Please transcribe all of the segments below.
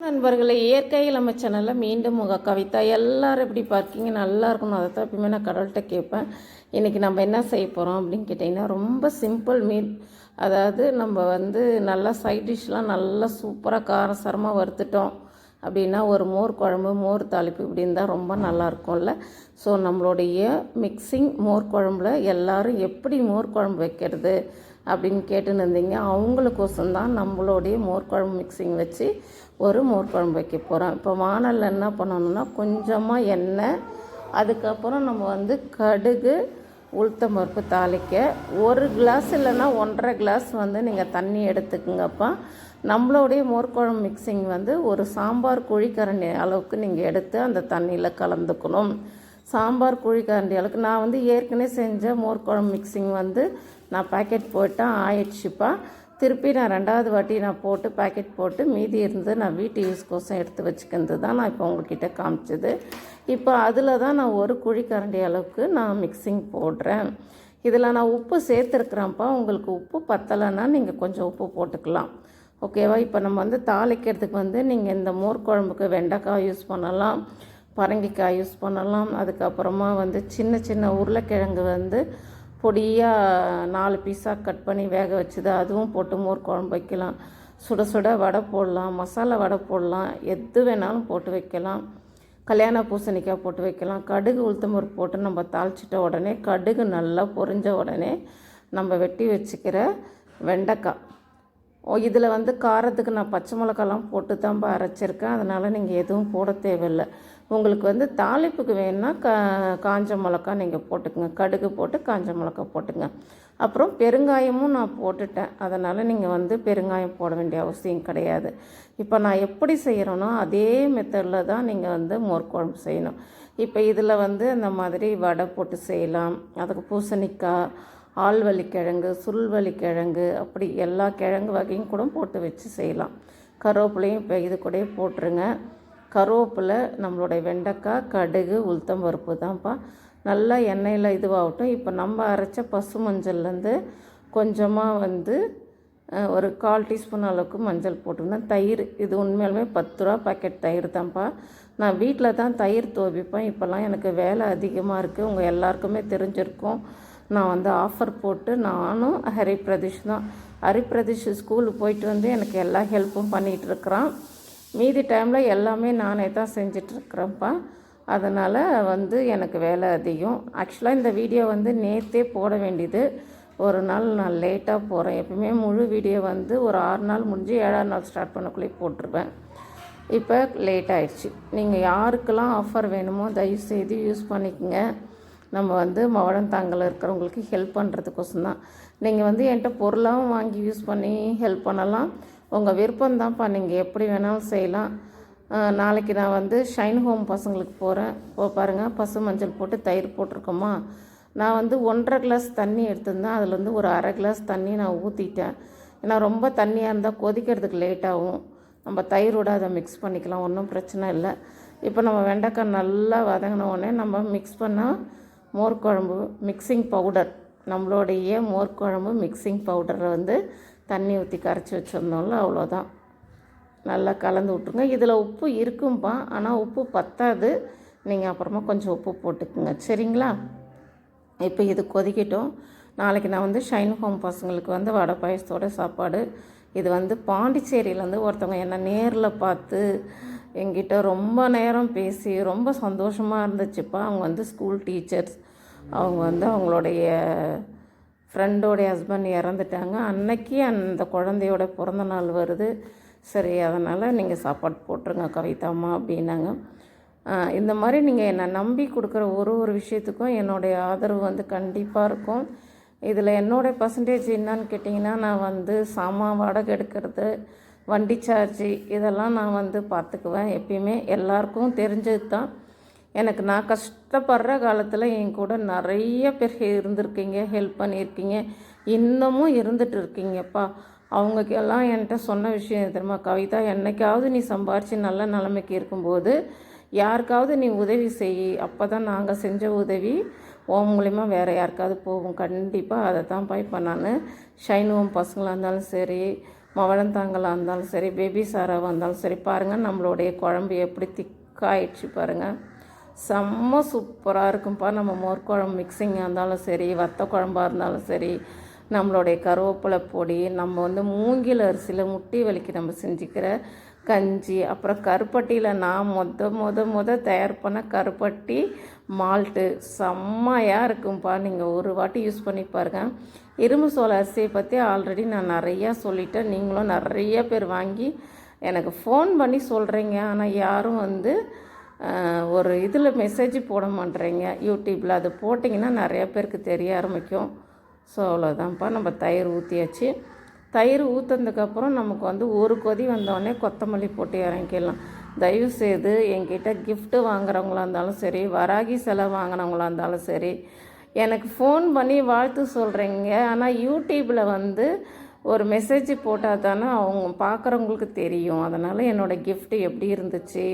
நண்பர்களே இயற்கையில் நம்ம சேனலில் மீண்டும் உங்கள் கவிதா எல்லோரும் எப்படி பார்க்கிங்க? நல்லா இருக்கணும். அதை தான் எப்பயுமே நான் கடவுள்கிட்ட கேட்பேன். இன்றைக்கி நம்ம என்ன செய்ய போகிறோம் அப்படின்னு கேட்டிங்கன்னா ரொம்ப சிம்பிள் மீன் அதாவது நம்ம வந்து நல்லா சைட் டிஷ்லாம் நல்லா சூப்பராக காரசாரமாக வறுத்துட்டோம் அப்படின்னா ஒரு மோர் குழம்பு மோர் தாளிப்பு இப்படி இருந்தால் ரொம்ப நல்லா இருக்கும்ல. ஸோ நம்மளுடைய மிக்சிங் மோர் குழம்புல எல்லாரும் எப்படி மோர் குழம்பு வைக்கிறது? அப்படின்னு கேட்டுன்னு இருந்தீங்க அவங்களுக்கோசம் தான் நம்மளுடைய மோர்க்குழம்பு மிக்சிங் வச்சு ஒரு மோர்க்குழம்பு வைக்க போகிறோம் இப்போ வானலில் என்ன பண்ணணும்னா கொஞ்சமாக எண்ணெய் அதுக்கப்புறம் நம்ம வந்து கடுகு உளுத்தம் பருப்பு தாளிக்க ஒரு கிளாஸ் இல்லைன்னா ஒன்றரை கிளாஸ் வந்து நீங்கள் தண்ணி எடுத்துக்குங்கப்பா. நம்மளுடைய மோர்க்குழம்பு மிக்சிங் வந்து ஒரு சாம்பார் குழிக்கரண்டி அளவுக்கு நீங்கள் எடுத்து அந்த தண்ணியில் கலந்துக்கணும். சாம்பார் குழிக்கரண்டி அளவுக்கு. நான் வந்து ஏற்கனவே செஞ்ச மோர் குழம்பு மிக்சிங் வந்து நான் பேக்கெட் போட்டேன் ஆயிடுச்சுப்பா. திருப்பி நான் ரெண்டாவது வாட்டி நான் போட்டு பேக்கெட் போட்டு மீதி இருந்து நான் வீட்டு யூஸ்கோசம் எடுத்து வச்சுக்கிறது தான் நான் இப்போ உங்ககிட்ட காமிச்சது. இப்போ அதில் தான் நான் ஒரு குழிக்கரண்டி அளவுக்கு நான் மிக்சிங் போடுறேன். இதில் நான் உப்பு சேர்த்துருக்குறேன்ப்பா. உங்களுக்கு உப்பு பத்தலைன்னா நீங்கள் கொஞ்சம் உப்பு போட்டுக்கலாம். ஓகேவா இப்போ நம்ம வந்து தாளிக்கிறதுக்கு வந்து நீங்கள் இந்த மோர் குழம்புக்கு வெண்டைக்காய் யூஸ் பண்ணலாம். பரங்கிக்காய் யூஸ் பண்ணலாம். அதுக்கப்புறமா வந்து சின்ன சின்ன உருளைக்கிழங்கு வந்து பொடியாக நாலு பீஸாக கட் பண்ணி வேக வச்சுது. அதுவும் போட்டு மோர் குழம்பு வைக்கலாம். சுட சுட வடை போடலாம். மசாலா வடை போடலாம். எது வேணாலும் போட்டு வைக்கலாம். கல்யாண பூசணிக்காய் போட்டு வைக்கலாம். கடுகு உளுத்தம்பருப்பு போட்டு நம்ம தாளிச்சிட்ட உடனே கடுகு நல்லா பொரிஞ்ச உடனே நம்ம வெட்டி வச்சுக்கிற வெண்டைக்காய். இதில் வந்து காரத்துக்கு நான் பச்சை மிளகாலாம் போட்டு தான்ப்பா அரைச்சிருக்கேன். அதனால் நீங்கள் எதுவும் போட தேவையில்லை. உங்களுக்கு வந்து தாளிப்புக்கு வேணும்னா கா காஞ்ச மிளகா நீங்கள் போட்டுக்கோங்க. கடுகு போட்டு காஞ்ச மிளகா போட்டுங்க. அப்புறம் பெருங்காயமும் நான் போட்டுட்டேன். அதனால் நீங்கள் வந்து பெருங்காயம் போட வேண்டிய அவசியம் கிடையாது. இப்போ நான் எப்படி செய்கிறேனோ அதே மெத்தடில் தான் நீங்கள் வந்து மோர் குழம்பு செய்யணும். இப்போ இதில் வந்து இந்த மாதிரி வடை போட்டு செய்யலாம். அதுக்கு பூசணிக்காய் ஆள்வலி கிழங்கு சுருள்வலி கிழங்கு அப்படி எல்லா கிழங்கு வகையும் கூட போட்டு வச்சு செய்யலாம். கருவேப்பிலையும் இப்போ இது கூட போட்டுருங்க. கருவேப்பிலை நம்மளுடைய வெண்டைக்காய் கடுகு உளுத்தம் பருப்பு தான்ப்பா. நல்லா எண்ணெயில் இதுவாகட்டும். இப்போ நம்ம அரைச்ச பசு மஞ்சள்லேருந்து கொஞ்சமாக வந்து ஒரு கால் டீஸ்பூன் அளவுக்கு மஞ்சள் போட்டிருந்தேன். தயிர் இது உண்மையாலுமே பத்து ரூபா பாக்கெட் தயிர் தான்ப்பா. நான் வீட்டில் தான் தயிர் துவைப்பேன். இப்போல்லாம் எனக்கு வேலை அதிகமாக இருக்குது உங்கள் எல்லாருக்குமே தெரிஞ்சிருக்கும். நான் வந்து ஆஃபர் போட்டு நானும் ஹரிப்பிரதீஷ் தான். ஹரிபிரதீஷ் ஸ்கூலுக்கு போயிட்டு வந்து எனக்கு எல்லா ஹெல்ப்பும் பண்ணிகிட்ருக்குறான் மீதி டைமில் எல்லாமே நானே தான் செஞ்சிட்ருக்குறேன்ப்பா அதனால் வந்து எனக்கு வேலை அதிகம். ஆக்சுவலாக இந்த வீடியோ வந்து நேற்றே போட வேண்டியது. ஒரு நாள் நான் லேட்டாக போகிறேன் எப்பவுமே முழு வீடியோ வந்து ஒரு ஆறு நாள் முடிஞ்சு ஏழாறு நாள் ஸ்டார்ட் பண்ணக்குள்ளே போட்டிருப்பேன் இப்போ லேட் ஆகிடுச்சு நீங்கள் யாருக்கெல்லாம் ஆஃபர் வேணுமோ தயவுசெய்து யூஸ் பண்ணிக்கோங்க. நம்ம வந்து மவழந்தாங்கல் இருக்கிறவங்களுக்கு ஹெல்ப் பண்ணுறதுக்கோசம் தான். நீங்கள் வந்து என்கிட்ட பொருளாகவும் வாங்கி யூஸ் பண்ணி ஹெல்ப் பண்ணலாம். உங்கள் விருப்பம்தான்ப்பா நீங்கள் எப்படி வேணாலும் செய்யலாம். நாளைக்கு நான் வந்து ஷைன் ஹோம் பசங்களுக்கு போகிறேன் போ பாருங்கள் பசு மஞ்சள் போட்டு தயிர் போட்டிருக்கோமா? நான் வந்து ஒன்றரை கிளாஸ் தண்ணி எடுத்திருந்தேன். அதில் வந்து ஒரு அரை கிளாஸ் தண்ணி நான் ஊற்றிட்டேன் ஏன்னா ரொம்ப தண்ணியாக இருந்தால் கொதிக்கிறதுக்கு லேட்டாகும் நம்ம தயிரோட அதை மிக்ஸ் பண்ணிக்கலாம் ஒன்றும் பிரச்சனை இல்லை. இப்போ நம்ம வெண்டைக்காய் நல்லா வதங்கின உடனே நம்ம மிக்ஸ் பண்ணால் மோர் குழம்பு மிக்சிங் பவுடர் நம்மளுடைய மோர் குழம்பு மிக்சிங் பவுடரை வந்து தண்ணி ஊற்றி கரைச்சி வச்சுருந்தோம்ல அவ்வளோதான் நல்லா கலந்து விட்ருங்க இதில் உப்பு இருக்கும்பா ஆனால் உப்பு பத்தாது. நீங்கள் அப்புறமா கொஞ்சம் உப்பு போட்டுக்குங்க. சரிங்களா? இப்போ இது கொதிக்கட்டும். நாளைக்கு நான் வந்து ஷைன் ஹோம் பசங்களுக்கு வந்து வடை பாயசத்தோட சாப்பாடு. இது வந்து பாண்டிச்சேரியிலேருந்து ஒருத்தவங்க என்னை நேரில் பார்த்து எங்கிட்ட ரொம்ப நேரம் பேசி ரொம்ப சந்தோஷமாக இருந்துச்சுப்பா. அவங்க வந்து ஸ்கூல் டீச்சர்ஸ் அவங்க வந்து அவங்களுடைய ஃப்ரெண்டோடைய ஹஸ்பண்ட் இறந்துட்டாங்க. அன்னைக்கு அந்த குழந்தையோட பிறந்த நாள் வருது. சரி அதனால் நீங்கள் சாப்பாடு போட்டுருங்க கவிதாம்மா அப்படின்னாங்க. இந்த மாதிரி நீங்கள் என்னை நம்பி கொடுக்குற ஒரு ஒரு விஷயத்துக்கும் என்னுடைய ஆதரவு வந்து கண்டிப்பாக இருக்கும். இதில் என்னோட பர்சன்டேஜ் என்னன்னு கேட்டிங்கன்னா நான் வந்து சாமான் வாடகை எடுக்கிறது வண்டி சார்ஜ் இதெல்லாம் நான் வந்து பார்த்துக்குவேன். எப்பயுமே எல்லாருக்கும் தெரிஞ்சது தான் எனக்கு நான் கஷ்டப்படுற காலத்தில் என் கூட நிறைய பேர் இருந்திருக்கீங்க ஹெல்ப் பண்ணியிருக்கீங்க. இன்னமும் இருந்துட்டு இருக்கீங்கப்பா அவங்களுக்கெல்லாம் என்கிட்ட சொன்ன விஷயம் தெரியுமா? கவிதா என்னைக்காவது நீ சம்பாரித்து நல்ல நிலைமைக்கு இருக்கும்போது யாருக்காவது நீ உதவி செய். அப்போ தான் நாங்கள் செஞ்ச உதவி உன் மூலிமா வேறு யாருக்காவது போகும். கண்டிப்பாக அதை தான்ப்பா இப்போ நான் ஷைன் பசங்களாக இருந்தாலும் சரி மவளந்தாங்களாக இருந்தாலும் சரி பேபி சாராவாக இருந்தாலும் சரி பாருங்கள் நம்மளுடைய குழம்பு எப்படி திக்காயிடுச்சு பாருங்கள் செம்ம சூப்பராக இருக்கும்ப்பா நம்ம மோர் குழம்பு மிக்சிங்காக இருந்தாலும் சரி வத்த குழம்பாக இருந்தாலும் சரி நம்மளுடைய கருவேப்பிலை பொடி நம்ம வந்து மூங்கில் அரிசியில் முட்டி வலிக்கு நம்ம செஞ்சுக்கிற கஞ்சி அப்புறம் கருப்பட்டியில் நான் மொத மொத மொத தயார் பண்ண கருப்பட்டி மால்ட்டு செம்மையாக இருக்கும்ப்பா நீங்கள் ஒரு வாட்டி யூஸ் பண்ணி பாருங்கள் இரும்பு சோள அரிசியை பற்றி ஆல்ரெடி நான் நிறையா சொல்லிட்டேன். நீங்களும் நிறைய பேர் வாங்கி எனக்கு ஃபோன் பண்ணி சொல்கிறீங்க ஆனால் யாரும் வந்து ஒரு இதில் மெசேஜ் போட மாட்டேறீங்க. யூடியூப்பில் அது போட்டிங்கன்னா நிறையா பேருக்கு தெரிய ஆரம்பிக்கும். ஸோ அவ்வளோதான்ப்பா நம்ம தயிர் ஊற்றியாச்சு தயிர் ஊற்றுனதுக்கப்புறம் நமக்கு வந்து ஒரு கொதி வந்தோடனே கொத்தமல்லி போட்டு இறங்கிடலாம். தயவு செய்து என்கிட்ட கிஃப்ட்டு வாங்குறவங்களா இருந்தாலும் சரி வராகி செலவு வாங்கினவங்களா இருந்தாலும் சரி எனக்கு ஃபோன் பண்ணி வாழ்த்து சொல்கிறீங்க ஆனால் யூடியூப்பில் வந்து ஒரு மெசேஜ் போட்டால் தானே அவங்க பார்க்குறவங்களுக்கு தெரியும். அதனால் என்னோடய கிஃப்ட்டு எப்படி இருந்துச்சு?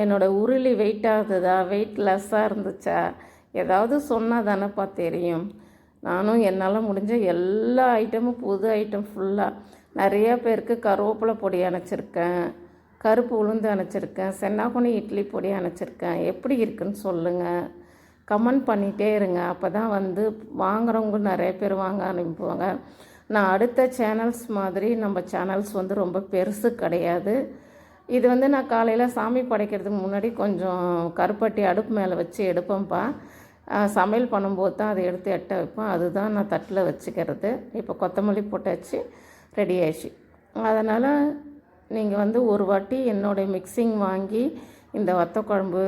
என்னோடய உருளி வெயிட்டாக இருந்ததா வெயிட் லெஸ்ஸாக இருந்துச்சா? ஏதாவது சொன்னால் தானேப்பா தெரியும். நானும் என்னால் முடிஞ்ச எல்லா ஐட்டமும் புது ஐட்டம் ஃபுல்லாக நிறையா பேருக்கு கருவேப்பிலை பொடி அணைச்சிருக்கேன். கருப்பு உளுந்து அணைச்சிருக்கேன். சென்னாகுனி இட்லி பொடி அணைச்சிருக்கேன். எப்படி இருக்குன்னு சொல்லுங்கள் கமெண்ட் பண்ணிகிட்டே இருங்க. அப்போ தான் வந்து வாங்குறவங்க நிறைய பேர் வாங்க அனுப்புவாங்க நான் அடுத்த சேனல்ஸ் மாதிரி நம்ம சேனல்ஸ் வந்து ரொம்ப பெருசு கிடையாது. இது வந்து நான் காலையில் சாமி படைக்கிறதுக்கு முன்னாடி கொஞ்சம் கருப்பட்டி அடுப்பு மேலே வச்சு எடுப்பேன்ப்பா. சமையல் பண்ணும்போது தான் அதை எடுத்து எட்ட வைப்பேன். அதுதான் நான் தட்டில் வச்சுக்கிறது. இப்போ கொத்தமல்லி போட்டாச்சு ரெடி ஆயிடுச்சு. அதனால் நீங்கள் வந்து ஒரு வாட்டி என்னுடைய மிக்சிங் வாங்கி இந்த வத்த குழம்பு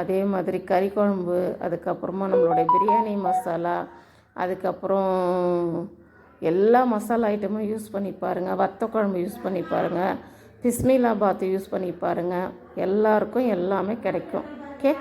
அதே மாதிரி கறி குழம்பு அதுக்கப்புறமா நம்மளுடைய பிரியாணி மசாலா அதுக்கப்புறம் எல்லா மசாலா ஐட்டமும் யூஸ் பண்ணி பாருங்கள் வத்த குழம்பு யூஸ் பண்ணி பாருங்கள் பிஸ்மிலா பாத்து யூஸ் பண்ணி பாருங்கள் எல்லாருக்கும் எல்லாமே கிடைக்கும். ஓகே?